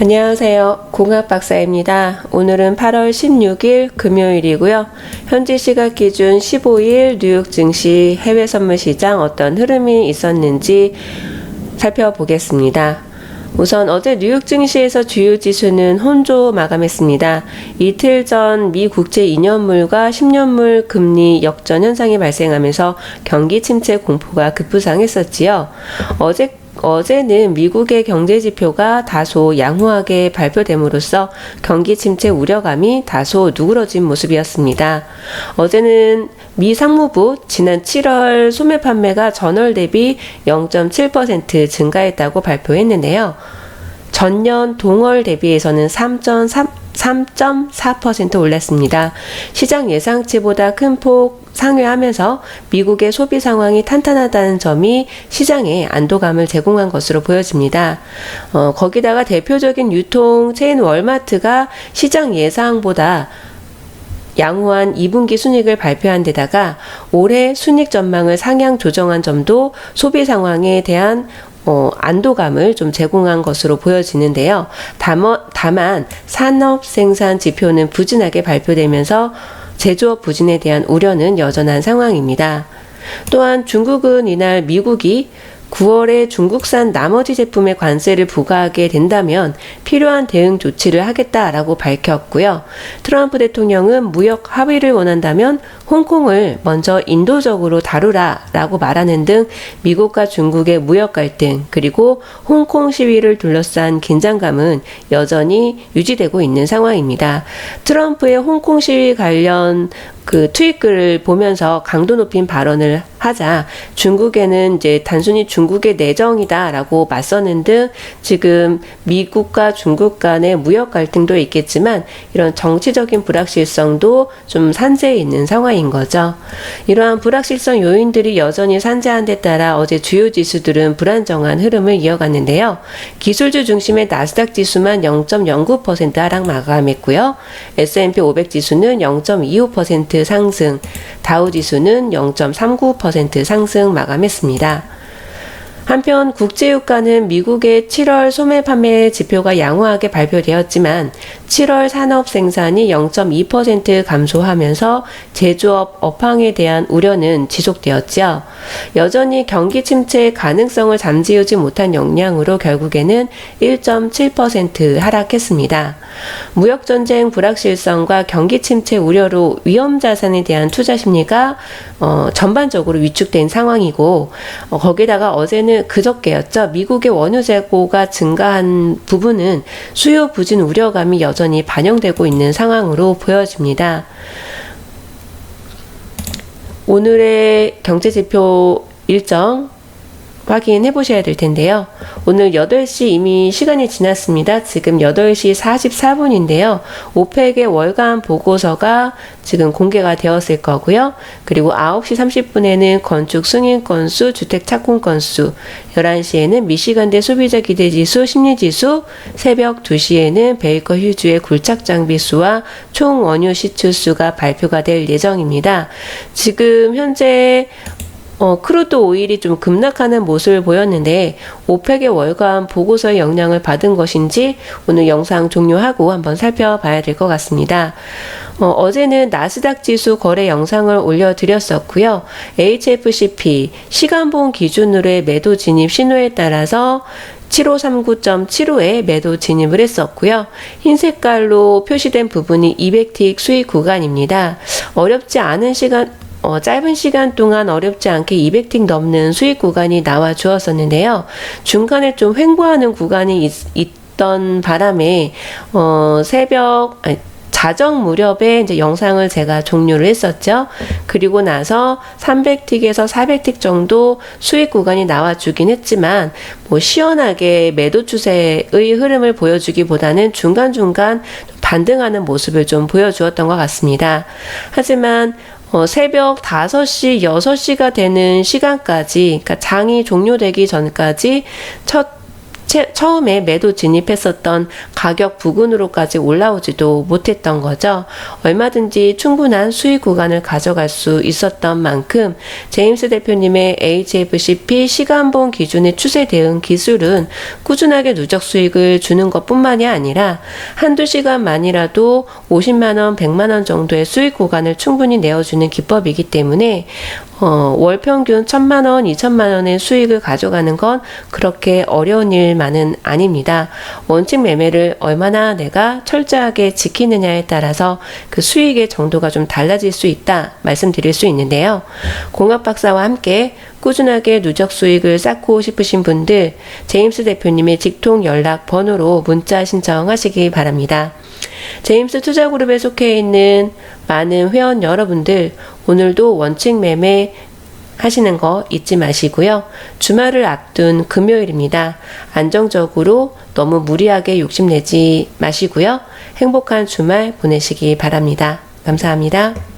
안녕하세요. 공학 박사입니다. 오늘은 8월 16일 금요일이고요. 현지 시각 기준 15일 뉴욕 증시 해외 선물 시장 어떤 흐름이 있었는지 살펴보겠습니다. 우선 어제 뉴욕 증시에서 주요 지수는 혼조 마감했습니다. 이틀 전 미 국제 2년물과 10년물 금리 역전 현상이 발생하면서 경기 침체 공포가 급부상했었지요. 어제 어제는 미국의 경제 지표가 다소 양호하게 발표됨으로써 경기 침체 우려감이 다소 누그러진 모습이었습니다. 어제는 미 상무부 지난 7월 소매 판매가 전월 대비 0.7% 증가했다고 발표했는데요. 전년 동월 대비해서는 3.3 3.4% 올랐습니다. 시장 예상치보다 큰 폭 상회하면서 미국의 소비 상황이 탄탄하다는 점이 시장에 안도감을 제공한 것으로 보여집니다. 어, 거기다가 대표적인 유통 체인 월마트가 시장 예상보다 양호한 2분기 순익을 발표한 데다가 올해 순익 전망을 상향 조정한 점도 소비 상황에 대한 어, 안도감을 좀 제공한 것으로 보여지는데요. 다만, 다만 산업 생산 지표는 부진하게 발표되면서 제조업 부진에 대한 우려는 여전한 상황입니다. 또한 중국은 이날 미국이 9월에 중국산 나머지 제품에 관세를 부과하게 된다면 필요한 대응 조치를 하겠다라고 밝혔고요. 트럼프 대통령은 무역 합의를 원한다면 홍콩을 먼저 인도적으로 다루라라고 말하는 등 미국과 중국의 무역 갈등 그리고 홍콩 시위를 둘러싼 긴장감은 여전히 유지되고 있는 상황입니다. 트럼프의 홍콩 시위 관련 그 트윗글을 보면서 강도 높인 발언을 하자 중국에는 이제 단순히 중국의 내정이다라고 맞서는 등 지금 미국과 중국 간의 무역 갈등도 있겠지만 이런 정치적인 불확실성도 좀 산재해 있는 상황인 거죠. 이러한 불확실성 요인들이 여전히 산재한 데 따라 어제 주요 지수들은 불안정한 흐름을 이어갔는데요. 기술주 중심의 나스닥 지수만 0.09% 하락 마감했고요. S&P 500 지수는 0.25% 상승, 다우 지수는 0.39% 상승 마감했습니다. 한편 국제유가는 미국의 7월 소매 판매 지표가 양호하게 발표되었지만 7월 산업 생산이 0.2% 감소하면서 제조업 업황에 대한 우려는 지속되었죠. 여전히 경기 침체의 가능성을 잠재우지 못한 영향으로 결국에는 1.7% 하락했습니다. 무역 전쟁 불확실성과 경기 침체 우려로 위험 자산에 대한 투자 심리가 어, 전반적으로 위축된 상황이고 어, 거기다가 어제는 그저께였죠. 미국의 원유 재고가 증가한 부분은 수요 부진 우려감이 여전히 반영되고 있는 상황으로 보여집니다. 오늘의 경제 지표 일정 확인해 보셔야 될 텐데요. 오늘 8시 이미 시간이 지났습니다. 지금 8시 44분인데요. 오펙의 월간 보고서가 지금 공개가 되었을 거고요. 그리고 9시 30분에는 건축 승인 건수, 주택 착공 건수, 11시에는 미시간대 소비자 기대 지수, 심리 지수, 새벽 2시에는 베이커 휴즈의 굴착 장비 수와 총 원유 시추 수가 발표가 될 예정입니다. 지금 현재 어, 크루드 오일이 좀 급락하는 모습을 보였는데 오펙의 월간 보고서의 영향을 받은 것인지 오늘 영상 종료하고 한번 살펴봐야 될 것 같습니다. 어, 제는 나스닥 지수 거래 영상을 올려드렸었고요. HFCP 시간봉 기준으로의 매도 진입 신호에 따라서 7539.75에 매도 진입을 했었고요. 흰 색깔로 표시된 부분이 200틱 수익 구간입니다. 어렵지 않은 시간 어, 짧은 시간 동안 어렵지 않게 200틱 넘는 수익 구간이 나와 주었었는데요. 중간에 좀 횡보하는 구간이 있, 있던 바람에 어, 새벽 아니, 자정 무렵에 이제 영상을 제가 종료를 했었죠. 그리고 나서 300틱에서 400틱 정도 수익 구간이 나와주긴 했지만 뭐 시원하게 매도 추세의 흐름을 보여주기보다는 중간중간 반등하는 모습을 좀 보여주었던 것 같습니다. 하지만 어, 새벽 5시, 6시가 되는 시간까지, 그러니까 장이 종료되기 전까지 첫 채- 처음에 매도 진입했었던 가격 부근으로까지 올라오지도 못했던 거죠. 얼마든지 충분한 수익 구간을 가져갈 수 있었던 만큼 제임스 대표님의 HFCP 시간봉 기준의 추세 대응 기술은 꾸준하게 누적 수익을 주는 것 뿐만이 아니라 한두 시간만이라도 50만 원, 100만 원 정도의 수익 구간을 충분히 내어주는 기법이기 때문에 어, 월 평균 1000만 원, 2000만 원의 수익을 가져가는 건 그렇게 어려운 일 만은 아닙니다. 원칙 매매를 얼마나 내가 철저하게 지키느냐에 따라서 그 수익의 정도가 좀 달라질 수 있다 말씀드릴 수 있는데요. 공학 박사와 함께 꾸준하게 누적 수익을 쌓고 싶으신 분들 제임스 대표님의 직통 연락 번호로 문자 신청하시기 바랍니다. 제임스 투자그룹에 속해 있는 많은 회원 여러분들 오늘도 원칙 매매 하시는 거 잊지 마시고요. 주말을 앞둔 금요일입니다. 안정적으로 너무 무리하게 욕심내지 마시고요. 행복한 주말 보내시기 바랍니다. 감사합니다.